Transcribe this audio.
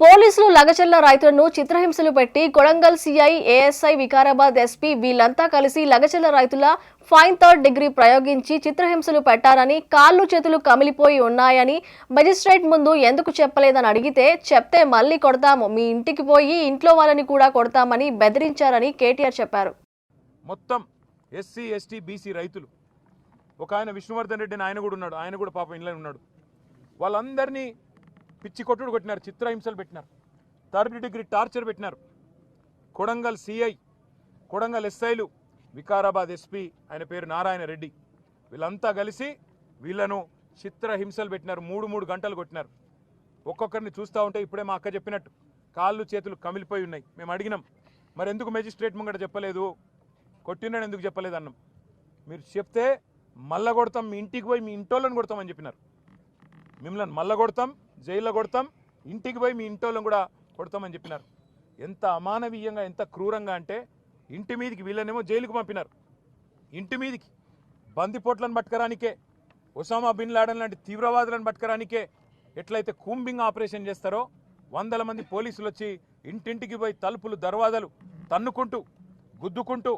పోలీసులు లగచర్ల రైతులను చిత్రహింసలు పెట్టి Kodangal CI ASI Vikarabad SP వీళ్ళంతా కలిసి లగచర్ల రైతుల ఫైన్ థర్డ్ డిగ్రీ ప్రయోగించి చిత్రహింసలు పెట్టారని కాళ్ళు చేతులు కమిలిపోయి ఉన్నాయని మెజిస్ట్రేట్ ముందు ఎందుకు చెప్పలేదని అడిగితే చెప్తే మళ్ళీ కొడతాము. మీ ఇంటికి పోయి ఇంట్లో వాళ్ళని కూడా కొడతామని బెదిరించారని కేటీఆర్ చెప్పారు. మొత్తం ఎస్సీ ఎస్టీ బీసీ రైతులు. ఒక ఆయన విష్ణువర్ధన్ రెడ్డి ఆయన కూడా ఉన్నాడు. ఆయన కూడా పాప ఇంట్లో ఉన్నాడు. వాళ్ళందరినీ పిచ్చి కొట్టుడు కొట్టినారు చిత్రహింసలు పెట్టినారు. థర్డ్ డిగ్రీ టార్చర్ పెట్టినారు. కొడంగల్ సిఐ కొడంగల్ ఎస్ఐలు వికారాబాద్ ఎస్పీ ఆయన పేరు నారాయణ రెడ్డి. వీళ్ళంతా కలిసి వీళ్ళను చిత్రహింసలు పెట్టినారు మూడు మూడు గంటలు కొట్టినారు. ఒక్కొక్కరిని చూస్తూ ఉంటే ఇప్పుడే మా అక్క చెప్పినట్టు కాళ్ళు చేతులు కమిలిపోయి ఉన్నాయి. మేము అడిగినాం మరి ఎందుకు మెజిస్ట్రేట్ ముంగట చెప్పలేదు? కొట్టినాడు ఎందుకు చెప్పలేదు? అన్నాం. మీరు చెప్తే మళ్ళా కొడతాం మీ ఇంటికి పోయి మీ ఇంటోళ్ళని కొడతామని చెప్పినారు. మిమ్మల్ని మల్ల కొడతాం జైల్లో కొడతాం ఇంటికి పోయి మీ ఇంటోళ్ళని కూడా కొడతామని చెప్పినారు. ఎంత అమానవీయంగా ఎంత క్రూరంగా అంటే ఇంటి మీదికి వీళ్ళనేమో జైలుకు పంపినారు. ఇంటి మీదికి బందిపోట్లను పట్టుకరానికే ఒసామా బిన్ లాడన్ లాంటి తీవ్రవాదులను పట్టుకరానికే ఎట్లయితే కూంబింగ్ ఆపరేషన్ చేస్తారో వందల మంది పోలీసులు వచ్చి ఇంటింటికి పోయి తలుపులు దర్వాజాలు తన్నుకుంటూ గుద్దుకుంటూ